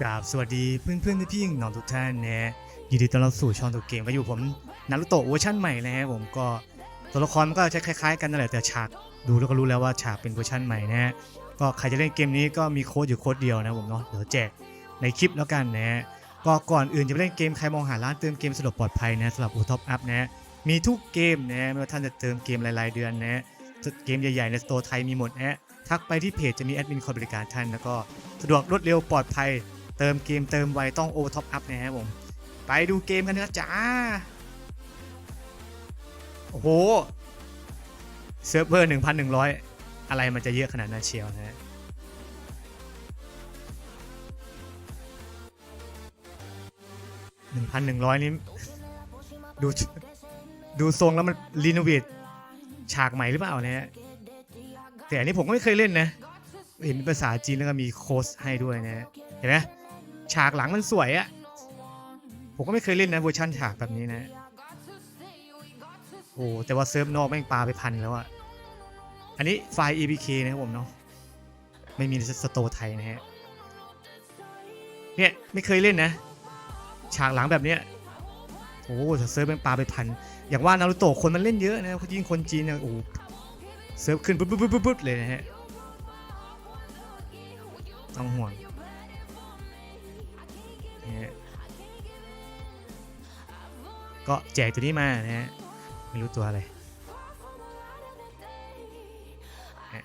กราบสวัสดีเพื่อนเพื่อนๆพี่ๆน้องทุกท่านนะฮะยินดีต้อนรับสู่ช่องตัวเกมก็อยู่ผมนารุโตะเวอร์ชันใหม่นะฮะผมก็ตัวละครมันก็จะคล้ายๆ กันนั่นแหละแต่ฉากดูแล้วก็รู้แล้วว่าฉากเป็นเวอร์ชันใหม่นะฮะก็ใครจะเล่นเกมนี้ก็มีโค้ดอยู่โค้ดเดียวนะผมเนาะเดี๋ยวแจกในคลิปแล้วกันนะฮะก็ก่อนอื่นจะไปเล่นเกมใครมองหาร้านเติมเกมสะดวกปลอดภัยนะสำหรับอูท็อปอัพนะฮะมีทุกเกมนะฮะไม่ว่าท่านจะเติมเกมรายๆเดือนนะฮะเกมใหญ่ๆในสโตร์ไทยมีหมดนะฮะทักไปที่เพจจะมีแอดมินคอยบริการท่านแล้วก็สะดวกรวดเร็วปลอดภัย เติมเกมเติมไวต้องโอท็อปอัพนะครับผม ไปดูเกมกันนะจ้า โอ้โห เซิร์ฟเวอร์1,100อะไรมันจะเยอะขนาดนั้นเชียวนะฮะ1,100นี่ดูดูทรงแล้วมันรีโนเวทฉากใหม่หรือเปล่าเนะฮะแต่อันนี้ผมก็ไม่เคยเล่นนะ เห็นภาษาจีนแล้วก็มีโค้ดให้ด้วยนะฮะเห็นไหม ฉากหลังมันสวยอะผมก็ไม่เคยเล่นนะเวอร์ชันฉากแบบนี้นะ โอ้แต่ว่าเซิร์ฟนอกแม่งปลาไปพันแล้วอะอันนี้ไฟล์ EPK นะครับผมเนาะไม่มีสโตไทยนะฮะเนี่ยไม่เคยเล่นนะ ฉากหลังแบบเนี้ยโอ้แต่เซิร์ฟแม่งปลาไปพัน อย่างว่านารูโตะคนมันเล่นเยอะนะยิ่งคนจีนเนี่ยโอ้เซิร์ฟขึ้นปุ๊บปุ๊บปุ๊บเลยนะฮะต้องห่วง ก็แจกตัวนี้มานะฮะไม่รู้ตัวอะไร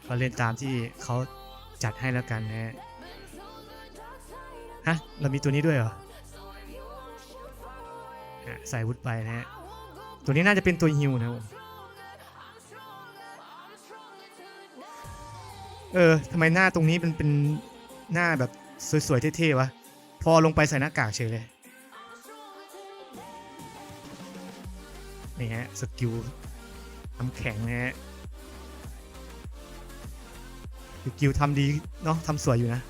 ก็เล่นตามที่เขาจัดให้แล้วกันนะฮะฮะเรามีตัวนี้ด้วยเหรอใส่วุธไปนะฮะตัวนี้น่าจะเป็นตัวฮิวนะผมเออทำไมหน้าตรงนี้มันเป็นหน้าแบบสวยๆเท่ๆวะ พอลงไปใส่หน้ากากเฉยเลย นี่ฮะ สกิลน้ำแข็งนะฮะสกิลทำดี เนาะทำสวยอยู่นะ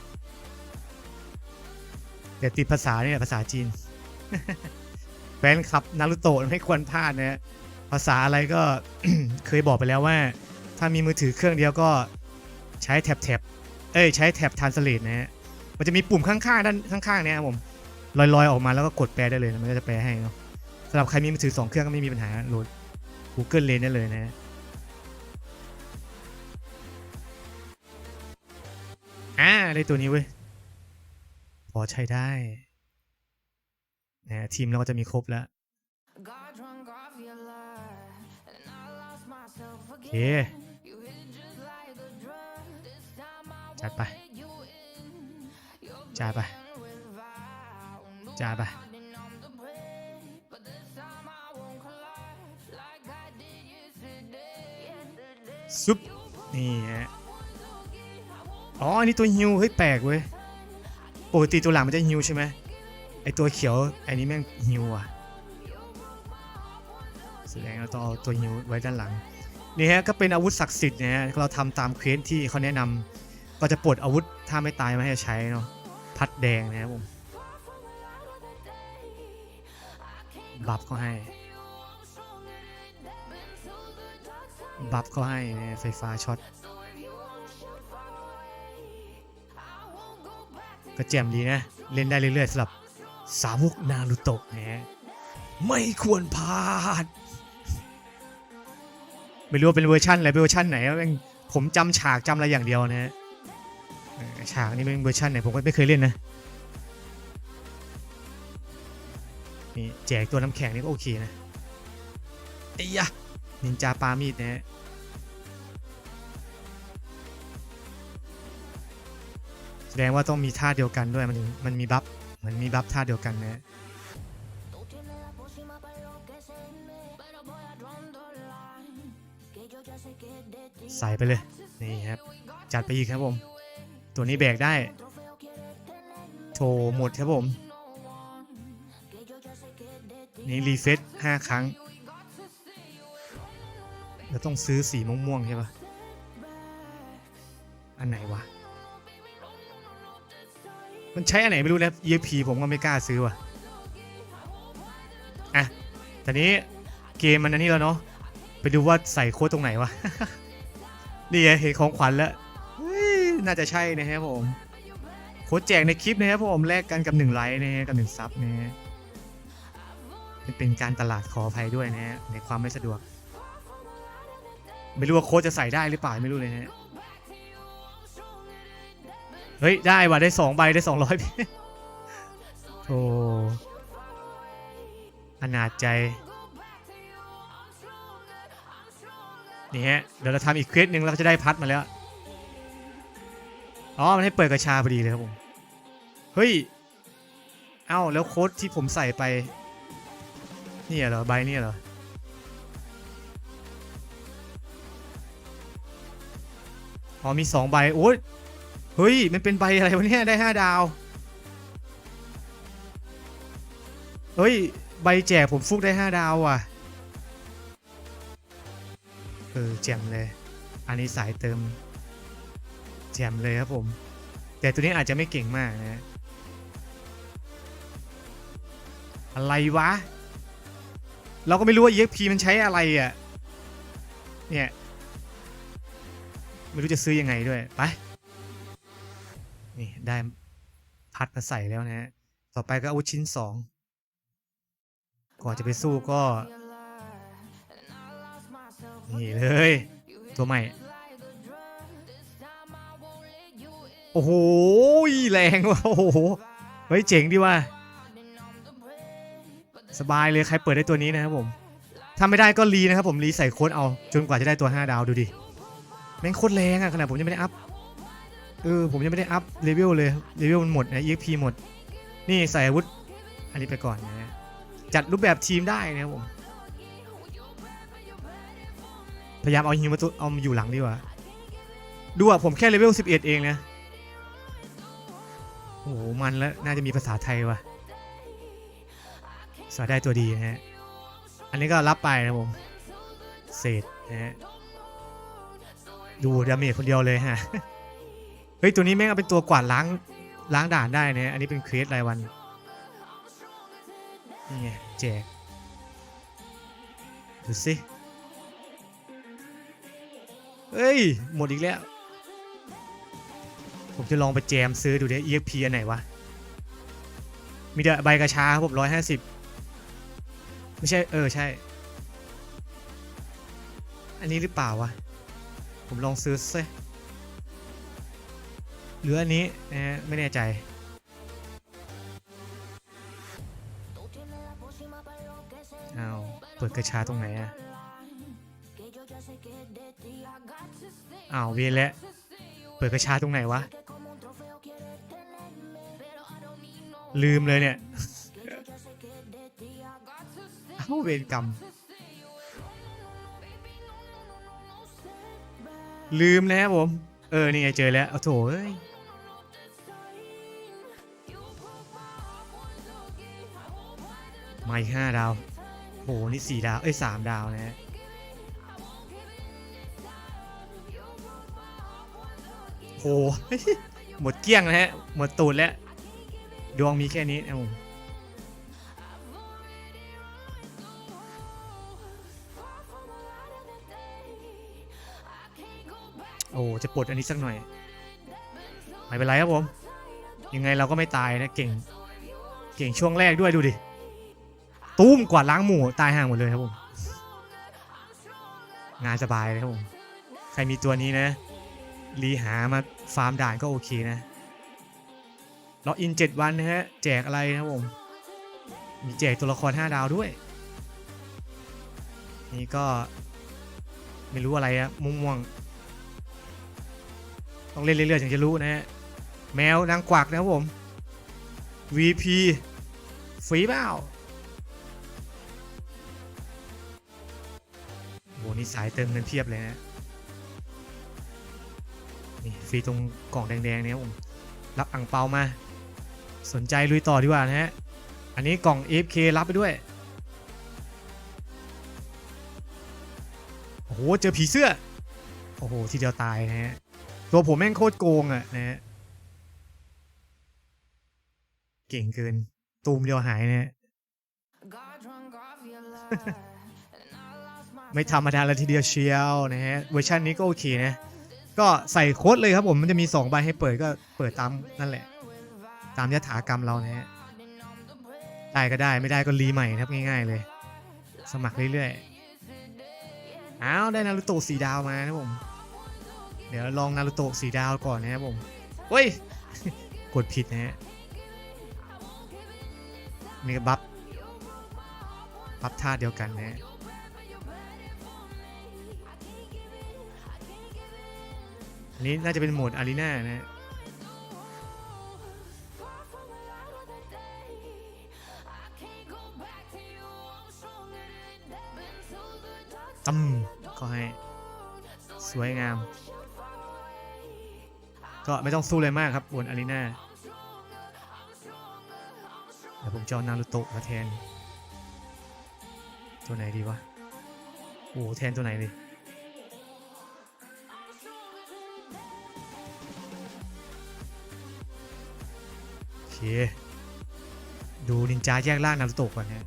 แต่ติดภาษาเนี่ยภาษาจีน แฟนคลับนารุโตะไม่ควรพลาดนะฮะ ภาษาอะไรก็เคยบอกไปแล้วว่า ถ้ามีมือถือเครื่องเดียวก็ใช้แท็บแท็บเอ้ย ใช้แท็บทานสเลตนะฮะ มันจะมีปุ่มข้างๆด้านข้างๆเนี่ยครับผมลอยๆออกมาแล้วก็กดแปลได้เลยมันก็จะแปลให้เนาะสำหรับใครมีมือถือสองเครื่องก็ไม่มีปัญหาโหลด Google Lens ได้เลยนะอ่าได้ตัวนี้เว้ยพอใช้ได้นะทีมเราก็จะมีครบแล้วโอเคจัดไป จ่ายไปจ่ายไปซุปนี่ฮะอ๋ออันนี้ตัวฮิวเฮ้ยแปลกเว้ยปกติตัวหลังมันจะฮิวใช่ไหมไอตัวเขียวอันนี้แม่งฮิวอะแสดงเราต้องเอาตัวฮิวไว้ด้านหลังนี่ฮะก็เป็นอาวุธศักดิ์สิทธิ์นะฮะเราทำตามเควสที่เขาแนะนำก็จะปลดอาวุธถ้าไม่ตายมาให้ใช้เนาะ พัดแดงนะครับผมบัฟเขาให้ บัฟเขาให้นะไฟฟ้าช็อตก็แจ่มดีนะ เล่นได้เรื่อยๆสำหรับสาวกนารูโตะนะฮะไม่ควรพลาด ไม่รู้ว่าเป็นเวอร์ชันอะไรเป็นเวอร์ชันไหนแม่งผมจำฉากจำอะไรอย่างเดียวนะฮะ ฉากนี้เป็นเวอร์ชันไหนผมก็ไม่เคยเล่นนะนี่แจกตัวน้ำแข็งนี่ก็โอเคนะไอ้ยะนินจาปามีดนะฮะแสดงว่าต้องมีท่าเดียวกันด้วยมันมันมีบัฟมันมีบัฟท่าเดียวกันนะฮะใส่ไปเลย นี่ครับ จัดไปอีกครับผม ตัวนี้แบกได้โชว์หมดครับผม นี่รีเฟซห้าครั้งเราต้องซื้อสีม่วงๆใช่ปะอันไหนวะ มันใช้อันไหนไม่รู้นะ EXP ผมก็ไม่กล้าซื้อว่ะ อะแต่นี้เกมมันอันนี้แล้วเนาะ ไปดูว่าใส่โค้ดตรงไหนวะ นี่ไงเห็นของขวัญแล้ว น่าจะใช่นะครับผมโค้ดแจกในคลิปนะครับผมแลกกันกับหนึ่งไลค์นะฮะกับหนึ่งซับนะฮะเป็นการตลาดขออภัยด้วยนะฮะในความไม่สะดวก ไม่รู้ว่าโค้ดจะใส่ได้หรือเปล่าไม่รู้เลยนะฮะเฮ้ยได้ว่ะได้สองใบได้สองร้อยโอ้อนาจใจนี่ฮะเดี๋ยวเราทำอีกเควสหนึ่งเราก็จะได้พัดมาแล้ว อ๋อ มันให้เปิดกระชาพอดีเลยครับผม เฮ้ย เอ้า แล้วโค้ดที่ผมใส่ไป นี่เหรอ ใบนี่เหรอ อ๋อ มีสองใบ โอ้ยเฮ้ย มันเป็นใบอะไรวะเนี่ย ได้ห้าดาว เฮ้ย ใบแจกผมฟุกได้ห้าดาวว่ะ เออแจ่มเลย อันนี้สายเติม แจมเลยครับผม แต่ตัวนี้อาจจะไม่เก่งมากนะอะไรวะ เราก็ไม่รู้ว่า EXP มันใช้อะไรอะ เนี่ย ไม่รู้จะซื้อยังไงด้วย ไป นี่ ได้พัดมาใส่แล้วนะฮะ ต่อไปก็อาวุธชิ้นสอง ก่อนจะไปสู้ก็ นี่เลย ตัวใหม่ โอ้โหแรงว่ะโอ้โหเฮ้ยเจ๋งดีว่ะสบายเลยใครเปิดได้ตัวนี้นะครับผมถ้าไม่ได้ก็รีนะครับผมรีใส่โค้ดเอาจนกว่าจะได้ตัว 5 ดาวดูดิแม่งโคตรแรงอะขนาดผมยังไม่ได้อัพเออผมยังไม่ได้อัพเลเวลเลยเลเวลมันหมดนะ EXP หมด นี่ใส่อาวุธอันนี้ไปก่อนนะจัดรูปแบบทีมได้นะครับผมพยายามเอาฮิวมาตัวเอามาอยู่หลังดีกว่าดูอะผมแค่เลเวล11 เองนะ โอ้โห มันแล้ว น่าจะมีภาษาไทยวะสาได้ตัวดีนะฮะ อันนี้ก็รับไปนะผม เศษนะฮะ ดูดาเมจคนเดียวเลยฮะ เฮ้ย ตัวนี้แม่งเอาเป็นตัวกวาดล้างล้างด่านได้นะอันนี้เป็นเควสรายวัน นี่ไงแจก ดูสิ เฮ้ย หมดอีกแล้ว ผมจะลองไปแจมซื้อดูดิ EXP อันไหนวะ มีแต่ใบกระชาครับผมร้อยห้าสิบไม่ใช่ เออ ใช่ อันนี้หรือเปล่าวะ ผมลองซื้อซิหรืออันนี้นะไม่แน่ใจ เอาเปิดกระชาตรงไหนอะอ้าวเวียนแล้ว เปิดกระชาตรงไหนวะ ลืมเลยเนี่ยเอ้าเวรกรรม ลืมแล้วผม เออ นี่ไงเจอแล้ว เอาโถเอ้ยมาอีกห้าดาว โห นี่สี่ดาว เอ้ยสามดาวนะฮะโห หมดเกลี้ยงนะฮะ หมดตูดแล้ว ดวงมีแค่นี้นะผมโอ้จะปลดอันนี้สักหน่อย ไม่เป็นไรครับผม ยังไงเราก็ไม่ตายนะเก่ง เก่งช่วงแรกด้วยดูดิ ตุ้มกวาดล้างหมู่ตายห่างหมดเลยครับผม งานสบายเลยครับผม ใครมีตัวนี้นะ รีหามาฟาร์มด่านก็โอเคนะ ล็อกอิน 7 วันนะฮะ แจกอะไรนะผม มีแจกตัวละคร 5 ดาวด้วย นี่ก็ ไม่รู้อะไรอะม่วงๆต้องเล่นเรื่อยๆถึงจะรู้นะฮะ แมวนางกวักนะครับผม VP ฟรีเปล่าโหนี่สายเติมเงินเพียบเลยนะนี่ฟรีตรงกล่องแดงๆเนี่ยครับผมรับอ่างเปามา สนใจลุยต่อดีกว่านะฮะ อันนี้กล่อง AFK รับไปด้วย โอ้โห เจอผีเสื้อ โอ้โห ทีเดียวตายนะฮะ ตัวผมแม่งโคตรโกงอะนะฮะ เก่งเกิน ตูมเดียวหายนะฮะ ไม่ธรรมดาเลยทีเดียวเชียวนะฮะ เวอร์ชันนี้ก็โอเคนะ ก็ใส่โค้ดเลยครับผม มันจะมี2ใบให้เปิดก็เปิดตามนั่นแหละ ตามยถากรรมเรานะฮะได้ก็ได้ไม่ได้ก็รีใหม่ครับง่าย ๆ เลย สมัครเรื่อยๆอ้าวได้นารูโตะสีดาวมานะผมเดี๋ยวลองนารูโตะสีดาวก่อนนะครับผมเฮ้ยกดผิดนะฮะนี่บัฟบัฟท่าเดียวกันนะฮะอันนี้น่าจะเป็นโหมดอารีนานะ ตั้มก็ให้ สวยงาม ก็ไม่ต้องสู้เลยมากครับบนอารีนาเดี๋ยวผมจะเอานารูโตะมาแทน ตัวไหนดีวะ โอ้แทนตัวไหนดีโอเค ดูนินจาแยกล่างนารูโตะก่อนนะ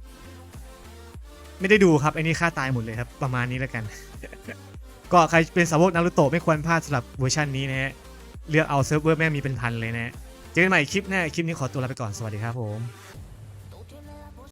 ไม่ได้ดูครับไอ้นี่ฆ่าตายหมดเลยครับ ประมาณนี้แล้วกัน ก็ใครเป็นสาวกนารูโตะไม่ควรพลาดสำหรับเวอร์ชันนี้นะฮะเลือกเอาเซิร์ฟเวอร์แม่งมีเป็นพันเลยนะฮะเจอกันใหม่คลิปหน้าคลิปนี้ขอตัวลาไปก่อนสวัสดีครับผม